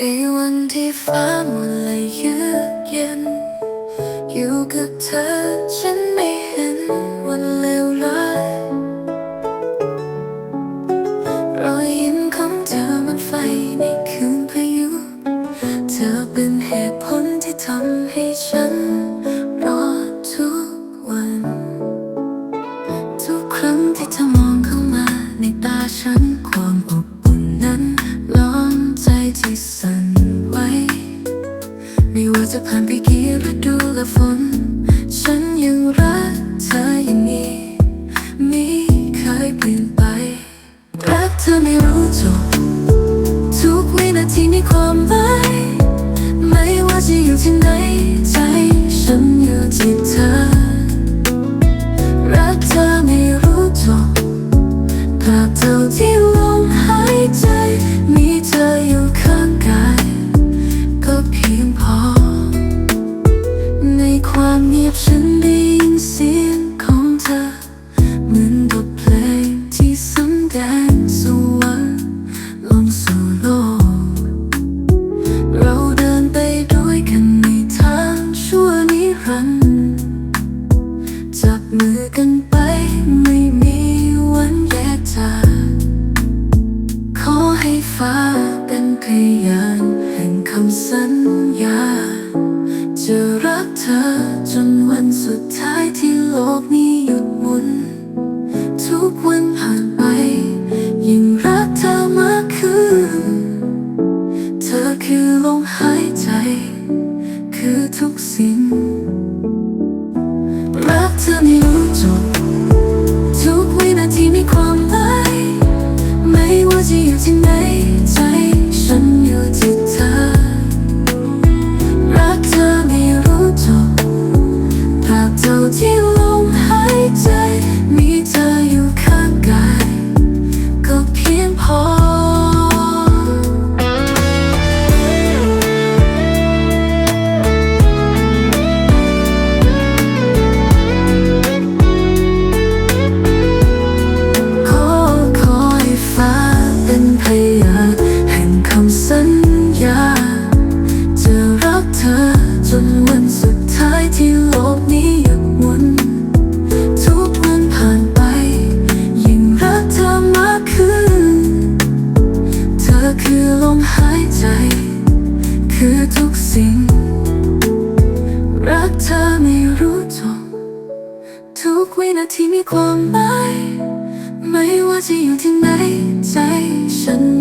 ในวันที่ฟ้ามัวและเยือกเย็น อยู่กับเธอฉันไม่เห็นวันเลวร้ายรอยยิ้มของเธอมันไฟในคืนพายุ เธอเป็นเหตุผลที่ทำให้ฉันรอทุกวัน ทุกครั้งที่เธอมองเข้ามาในตาฉัน ยเปลี่ยนไปรักเธอไม่รู้จบทุกวินาทีมีความหมายไม่ว่าจะอยู่ที่ไหนใจฉันอยู่ที่เธอ รักเธอไม่รู้จบตราบเท่าที่ลมหายใจ มีเธออยู่ข้างกาย ก็เพียงพอ ในความเงียบฉันำสัญญา จะรักเธอจนวันสุดท้ายที่โลกนี้หยุดหมุน ทุกวันผ่านไป ยิ่งรักเธอมากขึ้น เธอคือลมหายใจ คือทุกสิ่ง จนวันสุดท้ายที่โลกนี้ยังวนทุกวันผ่านไป ยิ่งรักเธอมากขึ้น เธอคือลมหายใจ คือทุกสิ่ง รักเธอไม่รู้จบทุกวินาทีมีความหมาย ไม่ว่าจะอยู่ที่ไหนใจฉัน